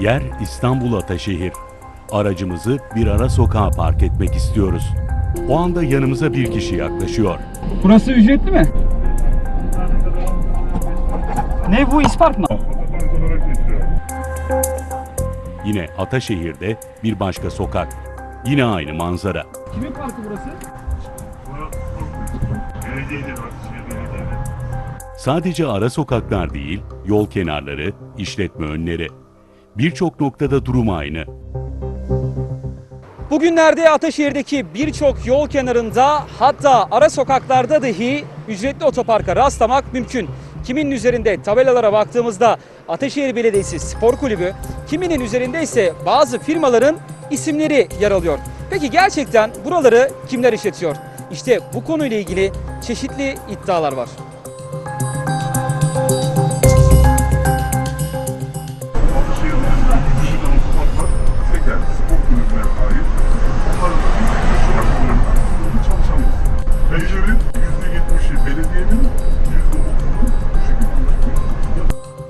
Yer İstanbul Ataşehir. Aracımızı bir ara sokağa park etmek istiyoruz. O anda yanımıza bir kişi yaklaşıyor. Burası ücretli mi? Ne bu ispark mı? Yine Ataşehir'de bir başka sokak. Yine aynı manzara. Kimin parkı burası? Sadece ara sokaklar değil, yol kenarları, işletme önleri. Birçok noktada durum aynı. Bugünlerde Ataşehir'deki birçok yol kenarında hatta ara sokaklarda dahi ücretli otoparka rastlamak mümkün. Kiminin üzerinde tabelalara baktığımızda Ataşehir Belediyesi Spor Kulübü, kiminin üzerinde ise bazı firmaların isimleri yer alıyor. Peki gerçekten buraları kimler işletiyor? İşte bu konuyla ilgili çeşitli iddialar var.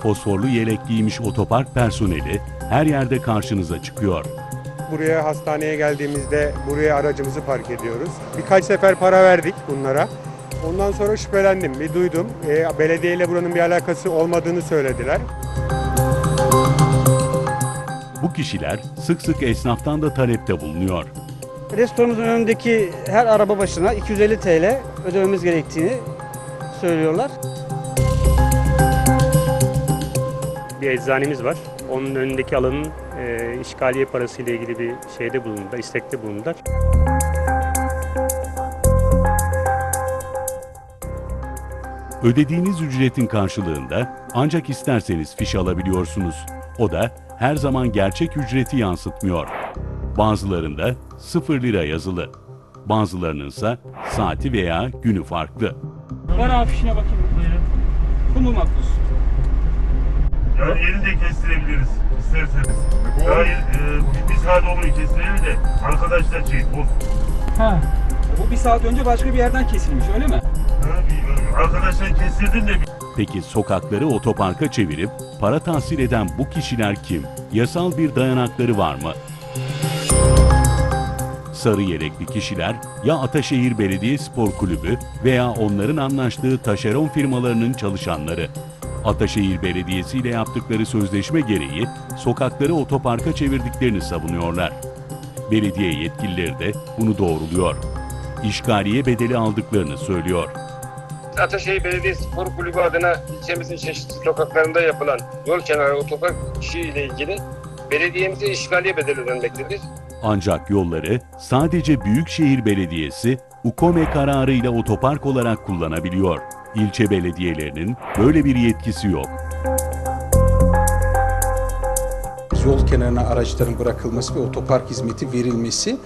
Fosforlu yelek giymiş otopark personeli her yerde karşınıza çıkıyor. Buraya hastaneye geldiğimizde buraya aracımızı park ediyoruz. Birkaç sefer para verdik bunlara. Ondan sonra şüphelendim, bir duydum. E, belediyeyle buranın bir alakası olmadığını söylediler. Bu kişiler sık sık esnaftan da talepte bulunuyor. Restoranımızın önündeki her araba başına 250 TL ödememiz gerektiğini söylüyorlar. Bir eczanemiz var. Onun önündeki alanın e, işgaliye parası ile ilgili bir şeyde bulundular, istekte bulundular. Ödediğiniz ücretin karşılığında ancak isterseniz fiş alabiliyorsunuz. O da her zaman gerçek ücreti yansıtmıyor. Bazılarında 0 lira yazılı. Bazılarının ise saati veya günü farklı. Ver afişine bakayım. Bu mu makbuz? Yani yeni de kestirebiliriz isterseniz. Daha e, bir, bir saat oluyor kestirelim de arkadaşlar şey boz. Ha. Bu bir saat önce başka bir yerden kesilmiş öyle mi? Ha, bir- Arkadaşlar kestirdin de bir Peki sokakları otoparka çevirip para tahsil eden bu kişiler kim? Yasal bir dayanakları var mı? Sarı yelekli kişiler ya Ataşehir Belediye Spor Kulübü veya onların anlaştığı taşeron firmalarının çalışanları. Ataşehir Belediyesi ile yaptıkları sözleşme gereği sokakları otoparka çevirdiklerini savunuyorlar. Belediye yetkilileri de bunu doğruluyor. İşgaliye bedeli aldıklarını söylüyor. Ataşehir Belediye Spor Kulübü adına ilçemizin çeşitli sokaklarında yapılan yol kenarı otopark işi ile ilgili belediyemize işgaliye bedeli ödenmektedir. Ancak yolları sadece Büyükşehir Belediyesi UKOME kararıyla otopark olarak kullanabiliyor. İlçe belediyelerinin böyle bir yetkisi yok. yol kenarına araçların bırakılması ve otopark hizmeti verilmesi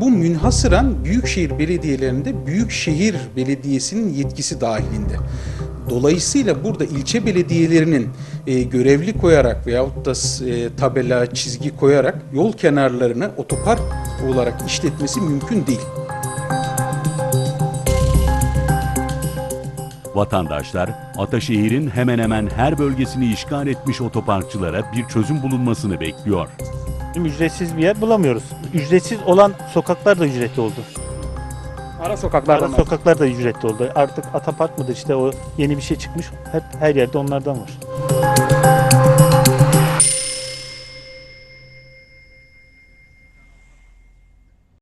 bu münhasıran büyükşehir belediyelerinde büyükşehir belediyesinin yetkisi dahilinde. Dolayısıyla burada ilçe belediyelerinin e, görevli koyarak veyahut da e, tabela, çizgi koyarak yol kenarlarını otopark olarak işletmesi mümkün değil. Vatandaşlar Ataşehir'in hemen hemen her bölgesini işgal etmiş otoparkçılara bir çözüm bulunmasını bekliyor. Ücretsiz bir yer bulamıyoruz. Ücretsiz olan sokaklar da ücretli oldu. Ara sokaklarda Ara sokaklar da ücretli oldu. Artık Atapark mıdır işte o yeni bir şey çıkmış. Hep her yerde onlardan var.